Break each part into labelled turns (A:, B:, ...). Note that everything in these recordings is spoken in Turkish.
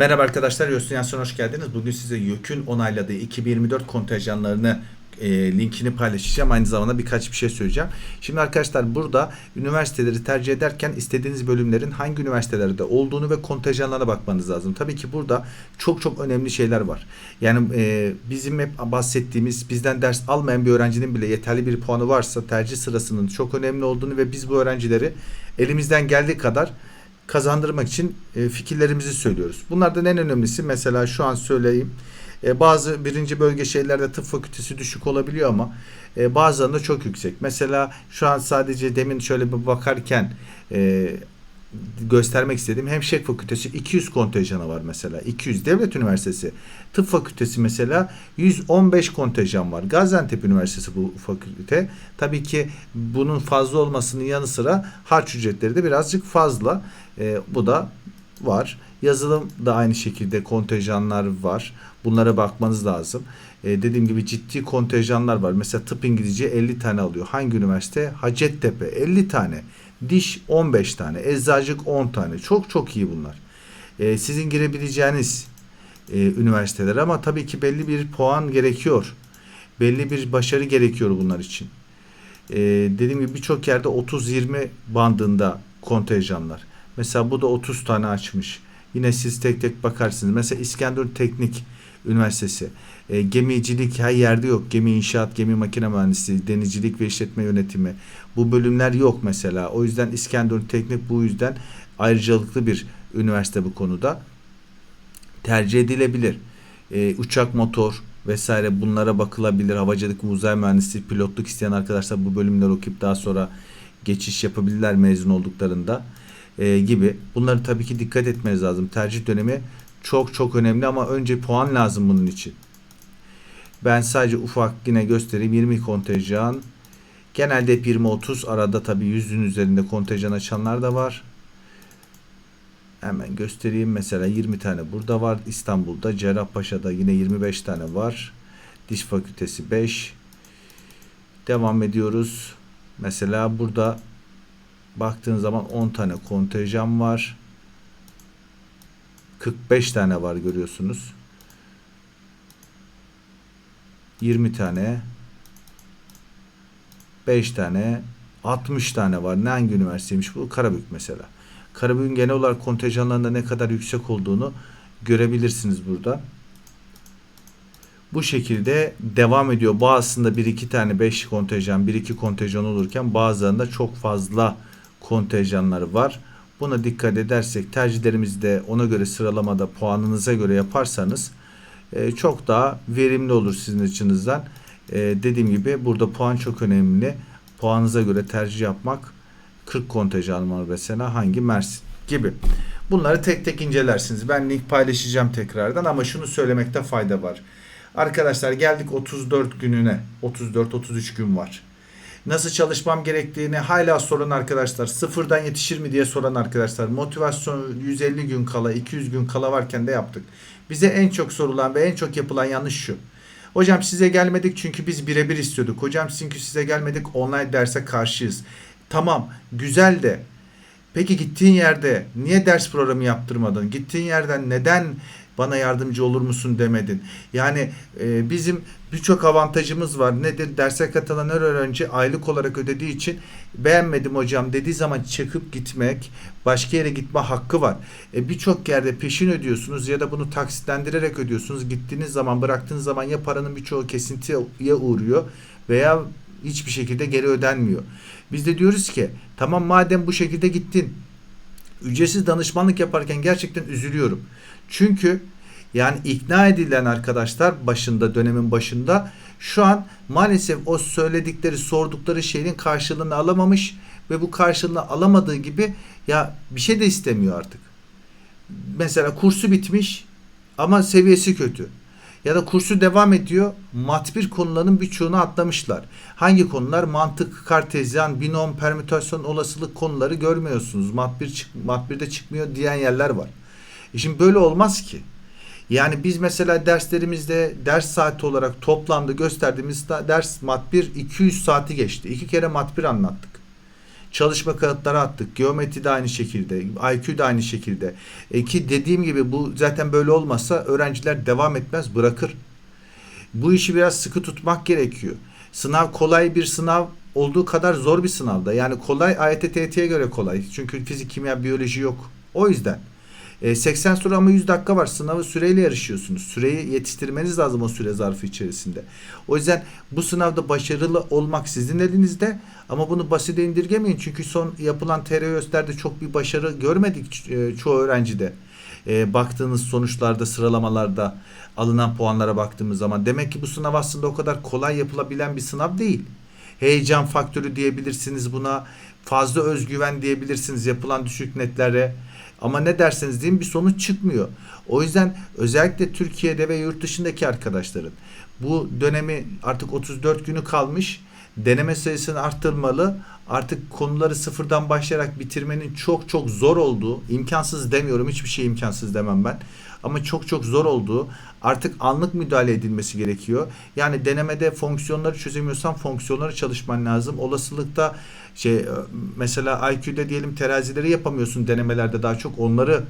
A: Merhaba arkadaşlar, Yostinyasyon'a hoş geldiniz. Bugün size YÖK'ün onayladığı 2024 kontenjanlarını e, linkini paylaşacağım. Aynı zamanda birkaç bir şey söyleyeceğim. Şimdi arkadaşlar burada üniversiteleri tercih ederken istediğiniz bölümlerin hangi üniversitelerde olduğunu ve kontenjanlarına bakmanız lazım. Tabii ki burada çok çok önemli şeyler var. Yani e, bizim hep bahsettiğimiz bizden ders almayan bir öğrencinin bile yeterli bir puanı varsa tercih sırasının çok önemli olduğunu ve biz bu öğrencileri elimizden geldiği kadar kazandırmak için e, fikirlerimizi söylüyoruz. Bunlardan en önemlisi mesela şu an söyleyeyim. E, bazı birinci bölge şeylerde tıp fakültesi düşük olabiliyor ama e, bazılarında çok yüksek. Mesela şu an sadece demin şöyle bir bakarken göstermek istediğim Hemşire Fakültesi 200 kontenjanı var mesela. 200 Devlet Üniversitesi. Tıp Fakültesi mesela 115 kontenjan var. Gaziantep Üniversitesi bu fakülte. Tabii ki bunun fazla olmasının yanı sıra harç ücretleri de birazcık fazla. E, bu da var. Yazılım da aynı şekilde kontenjanlar var. Bunlara bakmanız lazım. E, dediğim gibi ciddi kontenjanlar var. Mesela tıp İngilizce 50 tane alıyor. Hangi üniversite? Hacettepe 50 tane. Diş 15 tane. Eczacılık 10 tane. Çok çok iyi bunlar. E, sizin girebileceğiniz e, üniversiteler ama tabii ki belli bir puan gerekiyor. Belli bir başarı gerekiyor bunlar için. E, dediğim gibi birçok yerde 30-20 bandında kontenjanlar. Mesela bu da 30 tane açmış. Yine siz tek tek bakarsınız. Mesela İskenderun Teknik Üniversitesi. E, gemicilik her yerde yok. Gemi inşaat, gemi makine mühendisliği, denizcilik ve işletme yönetimi. Bu bölümler yok mesela. O yüzden İskenderun Teknik bu yüzden ayrıcalıklı bir üniversite bu konuda. Tercih edilebilir. E, uçak motor vesaire bunlara bakılabilir. Havacılık, uzay mühendisliği, pilotluk isteyen arkadaşlar bu bölümler okuyup daha sonra geçiş yapabilirler mezun olduklarında e, gibi. Bunları tabii ki dikkat etmeniz lazım. Tercih dönemi çok çok önemli ama önce puan lazım bunun için. Ben sadece ufak yine göstereyim. 20 kontenjan. Genelde hep 20-30 arada tabii 100'ün üzerinde kontenjan açanlar da var. Hemen göstereyim. Mesela 20 tane burada var. İstanbul'da Cerrahpaşa'da yine 25 tane var. Diş Fakültesi 5. Devam ediyoruz. Mesela burada baktığın zaman 10 tane kontenjan var. 45 tane var görüyorsunuz. 20 tane 5 tane 60 tane var. Ne hangi üniversiteymiş bu? Karabük mesela. Karabük'ün genel olarak kontenjanlarında ne kadar yüksek olduğunu görebilirsiniz burada. Bu şekilde devam ediyor. Bazısında 1-2 tane 5 kontenjan, 1-2 kontenjan olurken bazılarında çok fazla kontenjanları var. Buna dikkat edersek tercihlerimizi de ona göre sıralamada puanınıza göre yaparsanız e, çok daha verimli olur sizin açınızdan. E, dediğim gibi burada puan çok önemli. Puanınıza göre tercih yapmak 40 kontenjan var mesela hangi Mersin gibi. Bunları tek tek incelersiniz. Ben link paylaşacağım tekrardan ama şunu söylemekte fayda var. Arkadaşlar geldik 34 gününe. 34-33 gün var. Nasıl çalışmam gerektiğini hala soran arkadaşlar. Sıfırdan yetişir mi diye soran arkadaşlar. Motivasyon 150 gün kala, 200 gün kala varken de yaptık. Bize en çok sorulan ve en çok yapılan yanlış şu. Hocam size gelmedik çünkü biz birebir istiyorduk. Hocam çünkü size gelmedik online derse karşıyız. Tamam güzel de peki gittiğin yerde niye ders programı yaptırmadın? Gittiğin yerden neden bana yardımcı olur musun demedin. Yani e, bizim birçok avantajımız var. Nedir? Derse katılan her öğrenci aylık olarak ödediği için beğenmedim hocam dediği zaman çıkıp gitmek, başka yere gitme hakkı var. E, birçok yerde peşin ödüyorsunuz ya da bunu taksitlendirerek ödüyorsunuz. Gittiğiniz zaman, bıraktığınız zaman ya paranın birçoğu kesintiye uğruyor veya hiçbir şekilde geri ödenmiyor. Biz de diyoruz ki tamam madem bu şekilde gittin ücretsiz danışmanlık yaparken gerçekten üzülüyorum. Çünkü yani ikna edilen arkadaşlar başında dönemin başında şu an maalesef o söyledikleri sordukları şeyin karşılığını alamamış ve bu karşılığını alamadığı gibi ya bir şey de istemiyor artık. Mesela kursu bitmiş ama seviyesi kötü. Ya da kursu devam ediyor. Mat 1 konularının birçoğunu atlamışlar. Hangi konular? Mantık, kartezyen, binom, permütasyon, olasılık konuları görmüyorsunuz. Mat 1 çık Mat 1'de çıkmıyor diyen yerler var. E şimdi böyle olmaz ki. Yani biz mesela derslerimizde ders saati olarak toplamda gösterdiğimiz ders mat 1 200 saati geçti. İki kere mat 1 anlattık. Çalışma kağıtları attık. Geometri de aynı şekilde. IQ da aynı şekilde. E ki dediğim gibi bu zaten böyle olmazsa öğrenciler devam etmez bırakır. Bu işi biraz sıkı tutmak gerekiyor. Sınav kolay bir sınav olduğu kadar zor bir sınavda. Yani kolay AYT TYT'ye göre kolay. Çünkü fizik, kimya, biyoloji yok. O yüzden. E, 80 soru ama 100 dakika var. Sınavı süreyle yarışıyorsunuz. Süreyi yetiştirmeniz lazım o süre zarfı içerisinde. O yüzden bu sınavda başarılı olmak sizin elinizde ama bunu basite indirgemeyin. Çünkü son yapılan TRÖS'lerde çok bir başarı görmedik e, çoğu öğrencide. E, baktığınız sonuçlarda, sıralamalarda alınan puanlara baktığımız zaman demek ki bu sınav aslında o kadar kolay yapılabilen bir sınav değil. Heyecan faktörü diyebilirsiniz buna. Fazla özgüven diyebilirsiniz yapılan düşük netlere. Ama ne derseniz deyin bir sonuç çıkmıyor. O yüzden özellikle Türkiye'de ve yurt dışındaki arkadaşların bu dönemi artık 34 günü kalmış. Deneme sayısını arttırmalı. Artık konuları sıfırdan başlayarak bitirmenin çok çok zor olduğu, imkansız demiyorum hiçbir şey imkansız demem ben. Ama çok çok zor olduğu, artık anlık müdahale edilmesi gerekiyor. Yani denemede fonksiyonları çözemiyorsan fonksiyonları çalışman lazım. Olasılıkta şey mesela IQ'de diyelim terazileri yapamıyorsun denemelerde daha çok onları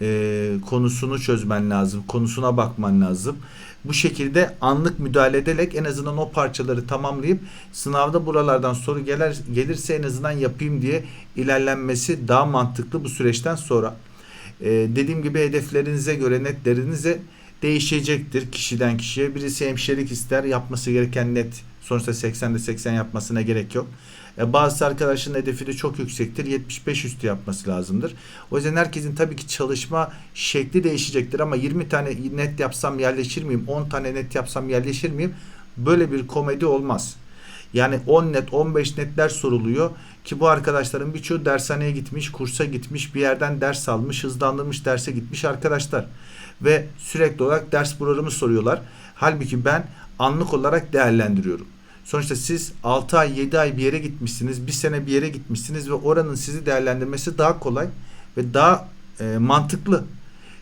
A: e, konusunu çözmen lazım. Konusuna bakman lazım. Bu şekilde anlık müdahale ederek en azından o parçaları tamamlayıp sınavda buralardan soru gelir, gelirse en azından yapayım diye ilerlenmesi daha mantıklı bu süreçten sonra. E, dediğim gibi hedeflerinize göre netlerinize değişecektir kişiden kişiye. Birisi hemşirelik ister yapması gereken net sonuçta 80'de 80 yapmasına gerek yok. E, bazı arkadaşın hedefi de çok yüksektir. 75 üstü yapması lazımdır. O yüzden herkesin tabii ki çalışma şekli değişecektir ama 20 tane net yapsam yerleşir miyim? 10 tane net yapsam yerleşir miyim? Böyle bir komedi olmaz. Yani 10 net 15 netler soruluyor ki bu arkadaşların birçoğu dershaneye gitmiş, kursa gitmiş, bir yerden ders almış, hızlandırmış derse gitmiş arkadaşlar. Ve sürekli olarak ders programı soruyorlar. Halbuki ben anlık olarak değerlendiriyorum. Sonuçta siz 6 ay 7 ay bir yere gitmişsiniz. Bir sene bir yere gitmişsiniz ve oranın sizi değerlendirmesi daha kolay ve daha e, mantıklı.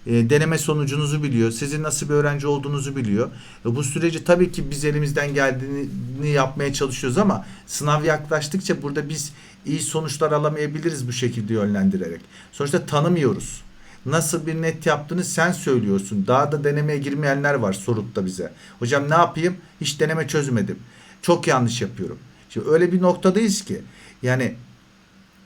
A: E, deneme sonucunuzu biliyor. Sizin nasıl bir öğrenci olduğunuzu biliyor. E, bu süreci tabii ki biz elimizden geldiğini yapmaya çalışıyoruz ama sınav yaklaştıkça burada biz iyi sonuçlar alamayabiliriz bu şekilde yönlendirerek. Sonuçta tanımıyoruz. Nasıl bir net yaptığını sen söylüyorsun. Daha da denemeye girmeyenler var sorutta bize. Hocam ne yapayım? Hiç deneme çözmedim. Çok yanlış yapıyorum. Şimdi öyle bir noktadayız ki yani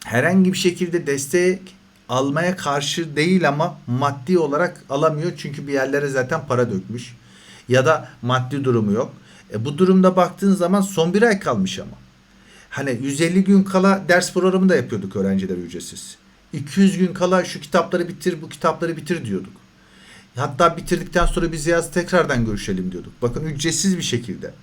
A: herhangi bir şekilde destek almaya karşı değil ama maddi olarak alamıyor. Çünkü bir yerlere zaten para dökmüş. Ya da maddi durumu yok. E bu durumda baktığın zaman son bir ay kalmış ama. Hani 150 gün kala ders programı da yapıyorduk öğrenciler ücretsiz. 200 gün kala şu kitapları bitir, bu kitapları bitir diyorduk. Hatta bitirdikten sonra biz yaz tekrardan görüşelim diyorduk. Bakın ücretsiz bir şekilde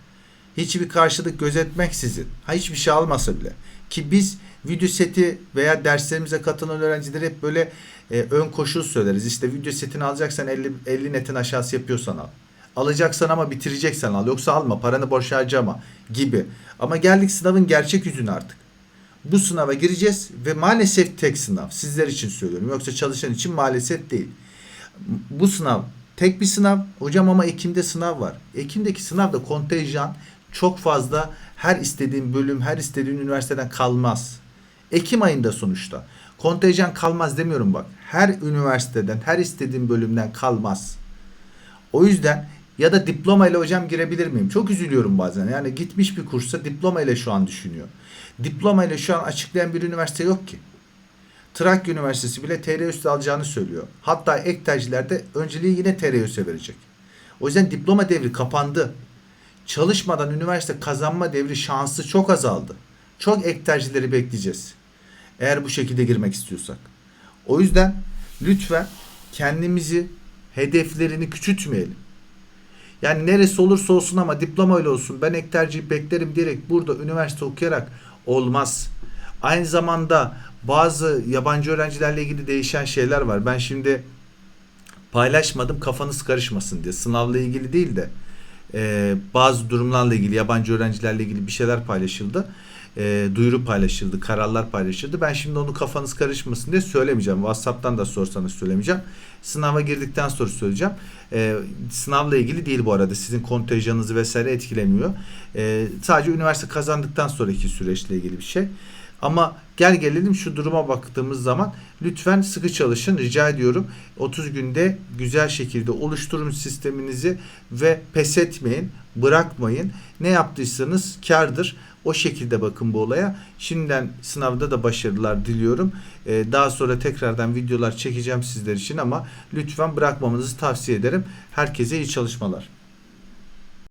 A: hiçbir karşılık gözetmeksizin, ha hiçbir şey almasa bile ki biz video seti veya derslerimize katılan öğrenciler hep böyle e, ön koşul söyleriz. İşte video setini alacaksan 50, 50 netin aşağısı yapıyorsan al. Alacaksan ama bitireceksen al. Yoksa alma paranı boş harcama gibi. Ama geldik sınavın gerçek yüzüne artık. Bu sınava gireceğiz ve maalesef tek sınav. Sizler için söylüyorum. Yoksa çalışan için maalesef değil. Bu sınav tek bir sınav. Hocam ama Ekim'de sınav var. Ekim'deki sınavda kontenjan çok fazla her istediğin bölüm, her istediğin üniversiteden kalmaz. Ekim ayında sonuçta. Kontenjan kalmaz demiyorum bak. Her üniversiteden, her istediğin bölümden kalmaz. O yüzden ya da diploma ile hocam girebilir miyim? Çok üzülüyorum bazen. Yani gitmiş bir kursa diploma ile şu an düşünüyor. Diploma ile şu an açıklayan bir üniversite yok ki. Trakya Üniversitesi bile TRÜS alacağını söylüyor. Hatta ek tercihlerde önceliği yine TRÜS'e verecek. O yüzden diploma devri kapandı çalışmadan üniversite kazanma devri şansı çok azaldı. Çok ek tercihleri bekleyeceğiz. Eğer bu şekilde girmek istiyorsak. O yüzden lütfen kendimizi hedeflerini küçültmeyelim. Yani neresi olursa olsun ama diploma ile olsun ben ek tercih beklerim diyerek burada üniversite okuyarak olmaz. Aynı zamanda bazı yabancı öğrencilerle ilgili değişen şeyler var. Ben şimdi paylaşmadım kafanız karışmasın diye. Sınavla ilgili değil de e, bazı durumlarla ilgili yabancı öğrencilerle ilgili bir şeyler paylaşıldı. E, duyuru paylaşıldı, kararlar paylaşıldı. Ben şimdi onu kafanız karışmasın diye söylemeyeceğim. WhatsApp'tan da sorsanız söylemeyeceğim. Sınava girdikten sonra söyleyeceğim. E, sınavla ilgili değil bu arada. Sizin kontenjanınızı vesaire etkilemiyor. E, sadece üniversite kazandıktan sonraki süreçle ilgili bir şey. Ama gel gelelim şu duruma baktığımız zaman lütfen sıkı çalışın rica ediyorum. 30 günde güzel şekilde oluşturun sisteminizi ve pes etmeyin, bırakmayın. Ne yaptıysanız kardır. O şekilde bakın bu olaya. Şimdiden sınavda da başarılar diliyorum. Ee, daha sonra tekrardan videolar çekeceğim sizler için ama lütfen bırakmamanızı tavsiye ederim. Herkese iyi çalışmalar.